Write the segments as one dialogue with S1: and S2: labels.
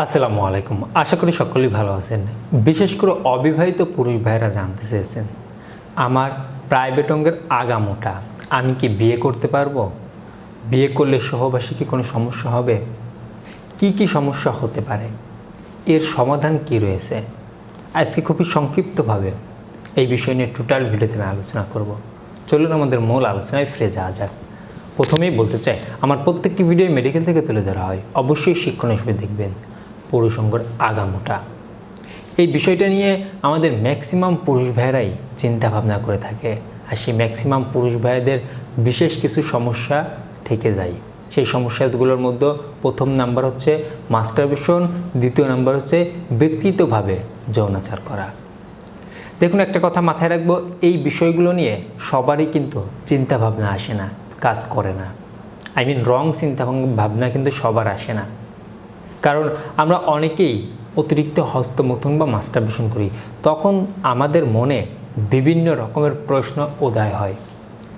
S1: আসসালামু আলাইকুম। আশা করি সকলেই ভালো আছেন। বিশেষ করে অবিবাহিত পুরুষ ভাইরা জানতে চেয়েছেন, আমার প্রাইভেট অঙ্গের আগামোটা, আমি কি বিয়ে করতে পারব? বিয়ে করলে সহবাসী কি কোনো সমস্যা হবে? কি কি সমস্যা হতে পারে? এর সমাধান কি রয়েছে? আজকে খুবই সংক্ষিপ্তভাবে এই বিষয় নিয়ে টোটাল ভিডিওতে আমি আলোচনা করব। চলুন আমাদের মূল আলোচনায় ফিরে যাওয়া যাক। প্রথমেই বলতে চাই, আমার প্রত্যেকটি ভিডিও মেডিকেল থেকে তুলে ধরা হয়। অবশ্যই শিক্ষণ হিসেবে দেখবেন। পুরুষঙ্গর আগামোটা। এই বিষয়টা নিয়ে আমাদের ম্যাক্সিমাম পুরুষ ভাইয়েরাই চিন্তা ভাবনা করে থাকে আর সেই ম্যাক্সিমাম পুরুষ ভাইদের বিশেষ কিছু সমস্যা থেকে যায়। সেই সমস্যাগুলোর মধ্যে প্রথম নাম্বার হচ্ছে মাস্টারবেশন, দ্বিতীয় নাম্বার হচ্ছে বিকৃতভাবে যৌনাচার করা। দেখুন, একটা কথা মাথায় রাখব, এই বিষয়গুলো নিয়ে সবারই কিন্তু চিন্তাভাবনা আসে না, কাজ করে না। আই মিন, রং চিন্তা ভাবনা কিন্তু সবার আসে না। কারণ আমরা অনেকেই অতিরিক্ত হস্তমথন বা মাস্টারবেশন করি। তখন আমাদের মনে বিভিন্ন রকমের প্রশ্ন উদয় হয়।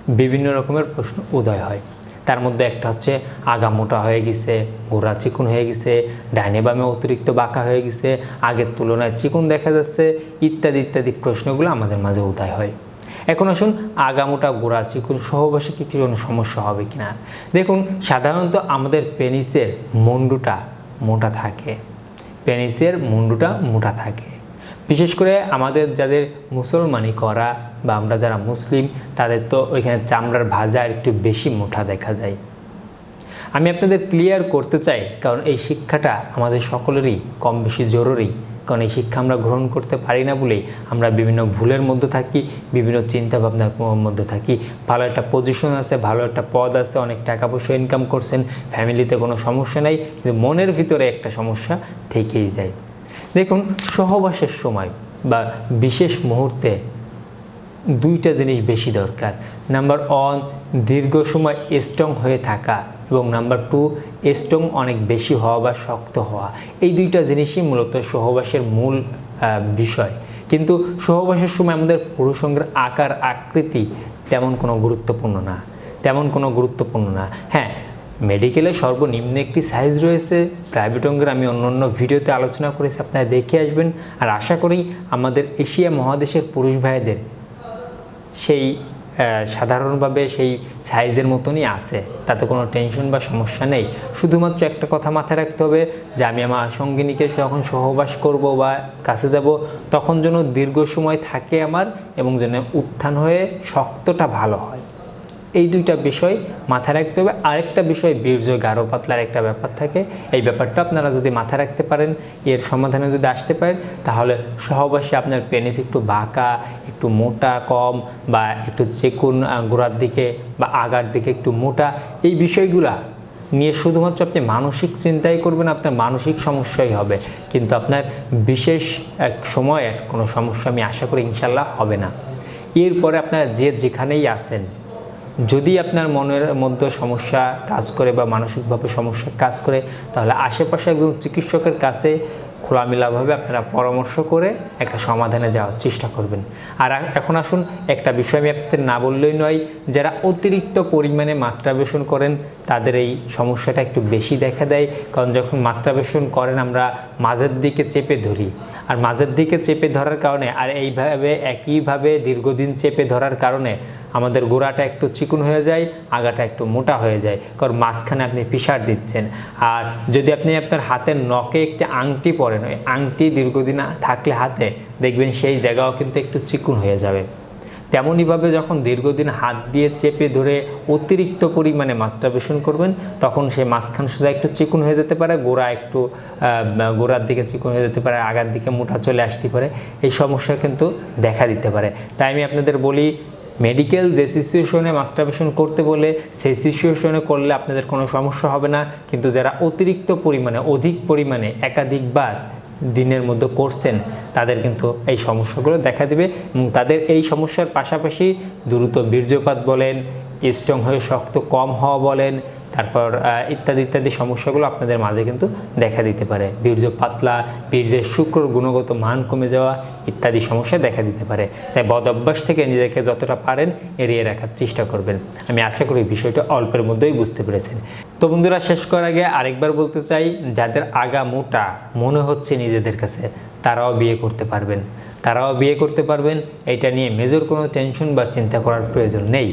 S1: বিভিন্ন রকমের প্রশ্ন উদয় হয়। তার মধ্যে একটা হচ্ছে আগা মোটা হয়ে গেছে, গোড়া চিকুন হয়ে গেছে, ডাইনে বামে অতিরিক্ত বাঁকা হয়ে গেছে, আগের তুলনায় চিকুন দেখা যাচ্ছে, ইত্যাদি ইত্যাদি প্রশ্নগুলো আমাদের মাঝে উদয় হয়। এখন আসুন আগামোটা গোড়া চিকুন সহবাসে কি কোনো সমস্যা হবে কিনা? দেখুন, সাধারণত আমাদের পেনিসের মুন্ডুটা মোটা থাকে। পেনিসের মুন্ডুটা মোটা থাকে। বিশেষ করে আমাদের যাদের মুসলমানি করা বা আমরা যারা মুসলিম, তাদের তো ওইখানে চামড়ার ভাজা একটু বেশি মোটা দেখা যায়। আমি আপনাদের ক্লিয়ার করতে চাই, কারণ এই শিক্ষাটা আমাদের সকলেরই কম বেশি জরুরি। কারণ এই শিক্ষা আমরা গ্রহণ করতে পারি না বলেই আমরা বিভিন্ন ভুলের মধ্যে থাকি, বিভিন্ন চিন্তা ভাবনার মধ্যে থাকি। ভালো একটা পজিশন আছে, ভালো একটা পদ আছে, অনেক টাকা পয়সা ইনকাম করছেন ফ্যামিলিতে কোনো সমস্যা নাই, কিন্তু মনের ভিতরে একটা সমস্যা থেকেই যায়। দেখুন, সহবাসের সময় বা বিশেষ মুহূর্তে দুইটা জিনিস বেশি দরকার। নাম্বার ওয়ান দীর্ঘ সময় স্ট্রং হয়ে থাকা। এবং নাম্বার টু স্ট্রং অনেক বেশি হওয়া বা শক্ত হওয়া। এই দুইটা জিনিসই মূলত সহবাসের মূল বিষয়। কিন্তু সহবাসের সময় আমাদের পুরুষঙ্গের আকার, আকৃতি তেমন কোনো গুরুত্বপূর্ণ না। তেমন কোনো গুরুত্বপূর্ণ না। হ্যাঁ মেডিকেলে সর্বনিম্ন একটি সাইজ রয়েছে। প্রাইভেট অঙ্গের আমি অন্য অন্য ভিডিওতে আলোচনা করেছি, আপনারা দেখে আসবেন। আর আশা করি আমাদের এশিয়া মহাদেশের পুরুষ ভাইদের সেই সাধারণভাবে সেই সাইজের মতনই আছে। তাতে কোনো টেনশন বা সমস্যা নেই। শুধুমাত্র একটা কথা মাথায় রাখতে হবে যে, আমি আমার সঙ্গিনীকে যখন সহবাস করব বা কাছে যাব, তখন যেন দীর্ঘ সময় থাকে আমার এবং যেন উত্থান হয়ে শক্তটা ভালো হয়। এই দুইটা বিষয় মাথায় রাখতে হবে। আরেকটা বিষয় বীর্য গাঢ় পাতলার একটা ব্যাপার থাকে। এই ব্যাপারটা আপনারা যদি মাথায় রাখতে পারেন, এর সমাধানে যদি আসতে পারেন, তাহলে সহবাসে আপনার পেনিস একটু বাঁকা, একটু মোটা, কম, বা একটু চেকুন গোড়ার দিকে বা আগার দিকে একটু মোটা। এই বিষয়গুলা নিয়ে শুধুমাত্র আপনি মানসিক চিন্তাই করবেন, আপনার মানসিক সমস্যাই হবে। কিন্তু আপনার বিশেষ এক সময়ের কোনো সমস্যা আমি আশা করি ইনশাল্লাহ হবে না। এরপরে আপনারা যে যেখানেই আছেন যদি আপনার মনের মধ্যে সমস্যা কাজ করে বা মানসিকভাবে সমস্যা কাজ করে, তাহলে আশেপাশে একজন চিকিৎসকের কাছে খোলামেলাভাবে আপনারা পরামর্শ করে একটা সমাধানে যাওয়ার চেষ্টা করবেন। আর এখন আসুন, একটা বিষয় আমি আপনাদের না বললেই নয়, যারা অতিরিক্ত পরিমাণে মাস্টারবেশন করেন, তাদের এই সমস্যাটা একটু বেশি দেখা দেয়। কারণ যখন মাস্টারবেশন করেন, আমরা মাঝের দিকে চেপে ধরি। আর মাঝের দিকে চেপে ধরার কারণে আর এইভাবে একইভাবে দীর্ঘদিন চেপে ধরার কারণে আমাদের গোড়াটা একটু চিকুন হয়ে যায়, আগাটা একটু মোটা হয়ে যায়। কারণ মাঝখানে আপনি পিসার দিচ্ছেন। আর যদি আপনি আপনার হাতের নখে একটি আংটি পরেন, ওই আংটি দীর্ঘদিন থাকলে হাতে দেখবেন সেই জায়গাও কিন্তু একটু চিকুন হয়ে যাবে। তেমনইভাবে যখন দীর্ঘদিন হাত দিয়ে চেপে ধরে অতিরিক্ত পরিমাণে মাস্টারবেশন করবেন, তখন সেই মাঝখান সোজা একটু চিকুন হয়ে যেতে পারে, গোড়া একটু গোড়ার দিকে চিকুন হয়ে যেতে পারে, আগার দিকে মোটা চলে আসতে পারে। এই সমস্যা কিন্তু দেখা দিতে পারে। তাই আমি আপনাদের বলি মেডিকেল যে সিচুয়েশনে মাস্টারবেশন করতে বলে, সেই সিচুয়েশনে করলে আপনাদের কোনো সমস্যা হবে না। কিন্তু যারা অতিরিক্ত পরিমাণে, অধিক পরিমাণে একাধিকবার দিনের মধ্যে করছেন, তাদের কিন্তু এই সমস্যাগুলো দেখা দেবে এবং তাদের এই সমস্যার পাশাপাশি দ্রুত বীর্যপাত বলেন, স্ট্রং হয়ে শক্ত কম হওয়া বলেন তারপর ইত্যাদি ইত্যাদি সমস্যাগুলো আপনাদের মাঝে কিন্তু দেখা দিতে পারে। বীর্য পাতলা, বীর্যের শুক্র গুণগত মান কমে যাওয়া ইত্যাদি সমস্যা দেখা দিতে পারে। তাই বদ অভ্যাস থেকে নিজেকে যতটা পারেন এড়িয়ে রাখার চেষ্টা করবেন। আমি আশা করি বিষয়টা অল্পের মধ্যেই বুঝতে পেরেছেন। তো বন্ধুরা, শেষ করার আগে আরেকবার বলতে চাই, যাদের আগা মোটা মনে হচ্ছে নিজেদের কাছে, তারাও বিয়ে করতে পারবেন। তারাও বিয়ে করতে পারবেন। এটা নিয়ে মেজর কোনো টেনশন বা চিন্তা করার প্রয়োজন নেই।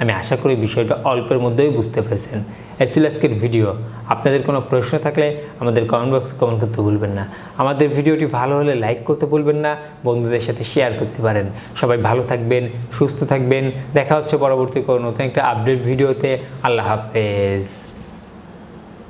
S1: আমি আশা করি বিষয়টা অল্পের মধ্যেই বুঝতে পেরেছেন। অ্যাকচুয়ালি আজকের ভিডিও। আপনাদের কোনো প্রশ্ন থাকলে আমাদের কমেন্ট বক্সে কমেন্ট করতে ভুলবেন না। আমাদের ভিডিওটি ভালো হলে লাইক করতে ভুলবেন না, বন্ধুদের সাথে শেয়ার করতে পারেন। সবাই ভালো থাকবেন, সুস্থ থাকবেন। দেখা হচ্ছে পরবর্তী কোনো নতুন একটা আপডেট ভিডিওতে। আল্লাহ হাফেজ।